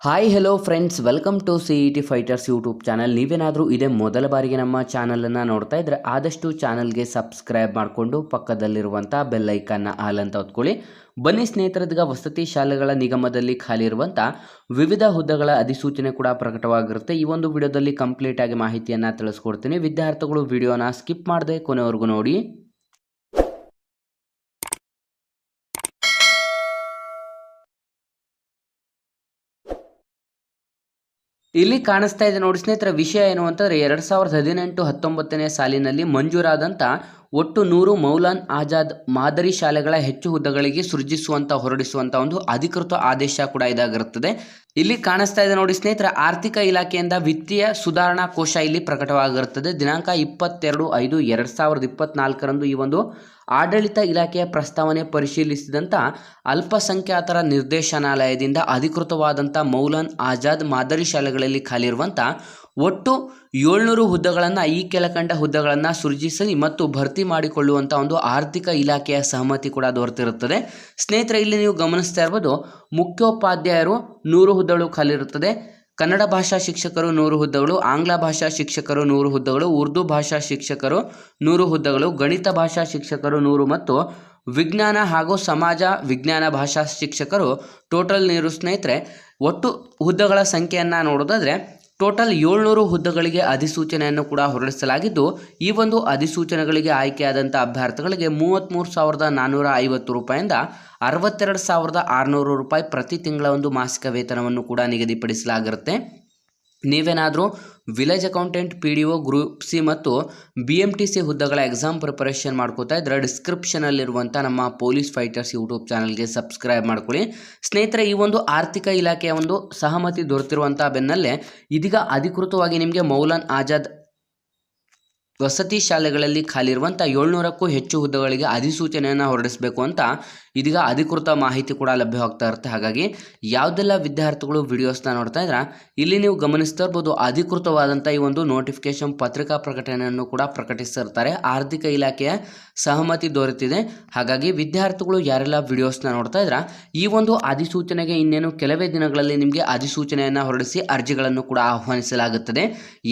Hi hello friends welcome to C E T fighters YouTube channel ನೀವೇನಾದರೂ ಇದೇ ಮೊದಲ ಬಾರಿಗೆ ನಮ್ಮ ಚಾನಲನ್ನು ನೋಡ್ತಾ ಇದ್ದರೆ ಆದಷ್ಟು ಚಾನಲ್ಗೆ ಸಬ್ಸ್ಕ್ರೈಬ್ ಮಾಡಿಕೊಂಡು ಪಕ್ಕದಲ್ಲಿರುವಂಥ ಬೆಲ್ಲೈಕನ್ನ ಆಲ್ ಅಂತ ಹೊತ್ಕೊಳ್ಳಿ. ಬನ್ನಿ ಸ್ನೇಹಿತರದೀಗ ವಸತಿ ಶಾಲೆಗಳ ನಿಗಮದಲ್ಲಿ ಖಾಲಿ ಇರುವಂಥ ವಿವಿಧ ಹುದ್ದೆಗಳ ಅಧಿಸೂಚನೆ ಕೂಡ ಪ್ರಕಟವಾಗಿರುತ್ತೆ. ಈ ಒಂದು ವಿಡಿಯೋದಲ್ಲಿ ಕಂಪ್ಲೀಟಾಗಿ ಮಾಹಿತಿಯನ್ನು ತಿಳಿಸ್ಕೊಡ್ತೀನಿ. ವಿದ್ಯಾರ್ಥಿಗಳು ವಿಡಿಯೋನ ಸ್ಕಿಪ್ ಮಾಡದೆ ಕೊನೆವರೆಗೂ ನೋಡಿ. ಇಲ್ಲಿ ಕಾಣಿಸ್ತಾ ಇದೆ ನೋಡಿ ಸ್ನೇಹಿತರ, ವಿಷಯ ಏನು ಅಂತಂದರೆ ಎರಡು ಸಾವಿರದ ಹದಿನೆಂಟು ಹತ್ತೊಂಬತ್ತನೇ ಸಾಲಿನಲ್ಲಿ ಮಂಜೂರಾದಂಥ ಒಟ್ಟು ನೂರು ಮೌಲಾನ್ ಆಜಾದ್ ಮಾದರಿ ಶಾಲೆಗಳ ಹೆಚ್ಚು ಹುದ್ದೆಗಳಿಗೆ ಸೃಜಿಸುವಂಥ ಹೊರಡಿಸುವಂತ ಒಂದು ಅಧಿಕೃತ ಆದೇಶ ಕೂಡ ಇದಾಗಿರುತ್ತದೆ. ಇಲ್ಲಿ ಕಾಣಿಸ್ತಾ ಇದೆ ನೋಡಿ ಸ್ನೇಹಿತರ, ಆರ್ಥಿಕ ಇಲಾಖೆಯಿಂದ ವಿತ್ತೀಯ ಸುಧಾರಣಾ ಕೋಶ ಇಲ್ಲಿ ಪ್ರಕಟವಾಗಿರುತ್ತದೆ. ದಿನಾಂಕ ಇಪ್ಪತ್ತೆರಡು ಐದು ಎರಡು ಸಾವಿರದ ಇಪ್ಪತ್ನಾಲ್ಕರಂದು ಈ ಒಂದು ಆಡಳಿತ ಇಲಾಖೆಯ ಪ್ರಸ್ತಾವನೆ ಪರಿಶೀಲಿಸಿದಂಥ ಅಲ್ಪಸಂಖ್ಯಾತರ ನಿರ್ದೇಶನಾಲಯದಿಂದ ಅಧಿಕೃತವಾದಂಥ ಮೌಲಾನ್ ಆಜಾದ್ ಮಾದರಿ ಶಾಲೆಗಳಲ್ಲಿ ಖಾಲಿರುವಂಥ ಒಟ್ಟು ಏಳ್ನೂರು ಹುದ್ದೆಗಳನ್ನು ಈ ಕೆಳಕಂಡ ಹುದ್ದೆಗಳನ್ನು ಸೃಜಿಸಲಿ ಮತ್ತು ಭರ್ತಿ ಮಾಡಿಕೊಳ್ಳುವಂಥ ಒಂದು ಆರ್ಥಿಕ ಇಲಾಖೆಯ ಸಹಮತಿ ಕೂಡ ದೊರೆತಿರುತ್ತದೆ. ಸ್ನೇಹಿತರೆ, ಇಲ್ಲಿ ನೀವು ಗಮನಿಸ್ತಾ ಇರ್ಬೋದು, ಮುಖ್ಯೋಪಾಧ್ಯಾಯರು ನೂರು ಹುದ್ದೆಗಳು ಖಾಲಿರುತ್ತದೆ. ಕನ್ನಡ ಭಾಷಾ ಶಿಕ್ಷಕರು ನೂರು ಹುದ್ದೆಗಳು, ಆಂಗ್ಲ ಭಾಷಾ ಶಿಕ್ಷಕರು ನೂರು ಹುದ್ದೆಗಳು, ಉರ್ದು ಭಾಷಾ ಶಿಕ್ಷಕರು ನೂರು ಹುದ್ದೆಗಳು, ಗಣಿತ ಭಾಷಾ ಶಿಕ್ಷಕರು ನೂರು ಮತ್ತು ವಿಜ್ಞಾನ ಹಾಗೂ ಸಮಾಜ ವಿಜ್ಞಾನ ಭಾಷಾ ಶಿಕ್ಷಕರು ಟೋಟಲ್ ನೀರು ಸ್ನೇಹಿತರೆ, ಒಟ್ಟು ಹುದ್ದೆಗಳ ಸಂಖ್ಯೆಯನ್ನು ನೋಡೋದಾದರೆ ಟೋಟಲ್ ಏಳ್ನೂರು ಹುದ್ದೆಗಳಿಗೆ ಅಧಿಸೂಚನೆಯನ್ನು ಕೂಡ ಹೊರಡಿಸಲಾಗಿದ್ದು, ಈ ಒಂದು ಅಧಿಸೂಚನೆಗಳಿಗೆ ಆಯ್ಕೆಯಾದಂಥ ಅಭ್ಯರ್ಥಿಗಳಿಗೆ ಮೂವತ್ತ್ಮೂರು ಸಾವಿರದ ನಾನ್ನೂರ ಐವತ್ತು ರೂಪಾಯಿಂದ ಅರವತ್ತೆರಡು ಸಾವಿರದ ಆರುನೂರು ರೂಪಾಯಿ ಪ್ರತಿ ತಿಂಗಳ ಒಂದು ಮಾಸಿಕ ವೇತನವನ್ನು ಕೂಡ ನಿಗದಿಪಡಿಸಲಾಗಿರುತ್ತೆ. ನೀವೇನಾದರೂ village accountant, P D O, group C ಮತ್ತು ಬಿ ಎಂ ಟಿ ಸಿ ಹುದ್ದೆಗಳ ಎಕ್ಸಾಮ್ ಪ್ರಿಪರೇಷನ್ ಮಾಡ್ಕೋತಾ ಇದ್ದರೆ ಡಿಸ್ಕ್ರಿಪ್ಷನಲ್ಲಿರುವಂಥ ನಮ್ಮ ಪೊಲೀಸ್ ಫೈಟರ್ಸ್ ಯೂಟ್ಯೂಬ್ ಚಾನಲ್ಗೆ ಸಬ್ಸ್ಕ್ರೈಬ್ ಮಾಡ್ಕೊಳ್ಳಿ. ಸ್ನೇಹಿತರೆ, ಈ ಒಂದು ಆರ್ಥಿಕ ಇಲಾಖೆಯ ಒಂದು ಸಹಮತಿ ದೊರೆತಿರುವಂಥ ಬೆನ್ನಲ್ಲೇ ಇದೀಗ ಅಧಿಕೃತವಾಗಿ ನಿಮಗೆ ಮೌಲಾನ್ ಆಜಾದ್ ವಸತಿ ಶಾಲೆಗಳಲ್ಲಿ ಖಾಲಿ ಇರುವಂಥ ಏಳ್ನೂರಕ್ಕೂ ಹೆಚ್ಚು ಹುದ್ದೆಗಳಿಗೆ ಅಧಿಸೂಚನೆಯನ್ನು ಹೊರಡಿಸಬೇಕು ಅಂತ ಇದೀಗ ಅಧಿಕೃತ ಮಾಹಿತಿ ಕೂಡ ಲಭ್ಯವಾಗ್ತಾ ಇರುತ್ತೆ. ಹಾಗಾಗಿ ಯಾವುದೆಲ್ಲ ವಿದ್ಯಾರ್ಥಿಗಳು ವಿಡಿಯೋಸ್ನ ನೋಡ್ತಾ ಇದ್ರೆ, ಇಲ್ಲಿ ನೀವು ಗಮನಿಸ್ತಾ ಇರ್ಬೋದು ಅಧಿಕೃತವಾದಂಥ ಈ ಒಂದು ನೋಟಿಫಿಕೇಶನ್ ಪತ್ರಿಕಾ ಪ್ರಕಟಣೆಯನ್ನು ಕೂಡ ಪ್ರಕಟಿಸಿರ್ತಾರೆ ಆರ್ಥಿಕ ಇಲಾಖೆಯ ಸಹಮತಿ ದೊರೆತಿದೆ. ಹಾಗಾಗಿ ವಿದ್ಯಾರ್ಥಿಗಳು ಯಾರೆಲ್ಲ ವಿಡಿಯೋಸ್ನ ನೋಡ್ತಾ ಇದ್ರೆ, ಈ ಒಂದು ಅಧಿಸೂಚನೆಗೆ ಇನ್ನೇನು ಕೆಲವೇ ದಿನಗಳಲ್ಲಿ ನಿಮಗೆ ಅಧಿಸೂಚನೆಯನ್ನು ಹೊರಡಿಸಿ ಅರ್ಜಿಗಳನ್ನು ಕೂಡ ಆಹ್ವಾನಿಸಲಾಗುತ್ತದೆ.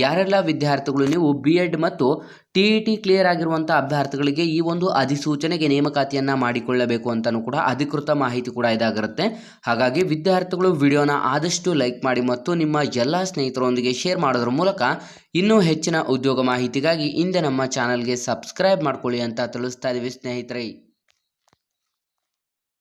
ಯಾರೆಲ್ಲ ವಿದ್ಯಾರ್ಥಿಗಳು ನೀವು ಬಿ ಮತ್ತು ಟಿ ಇ ಟಿ ಕ್ಲಿಯರ್ ಆಗಿರುವಂಥ ಅಭ್ಯರ್ಥಿಗಳಿಗೆ ಈ ಒಂದು ಅಧಿಸೂಚನೆಗೆ ನೇಮಕಾತಿಯನ್ನು ಮಾಡಿಕೊಳ್ಳಬೇಕು ಕೂಡ ಅಧಿಕೃತ ಮಾಹಿತಿ ಕೂಡ ಇದಾಗಿರುತ್ತೆ. ಹಾಗಾಗಿ ವಿದ್ಯಾರ್ಥಿಗಳು ವಿಡಿಯೋನ ಆದಷ್ಟು ಲೈಕ್ ಮಾಡಿ ಮತ್ತು ನಿಮ್ಮ ಎಲ್ಲ ಸ್ನೇಹಿತರೊಂದಿಗೆ ಶೇರ್ ಮಾಡೋದ್ರ ಮೂಲಕ ಇನ್ನೂ ಹೆಚ್ಚಿನ ಉದ್ಯೋಗ ಮಾಹಿತಿಗಾಗಿ ಹಿಂದೆ ನಮ್ಮ ಚಾನಲ್ಗೆ ಸಬ್ಸ್ಕ್ರೈಬ್ ಮಾಡ್ಕೊಳ್ಳಿ ಅಂತ ತಿಳಿಸ್ತಾ ಇದ್ದೀವಿ ಸ್ನೇಹಿತರೆ.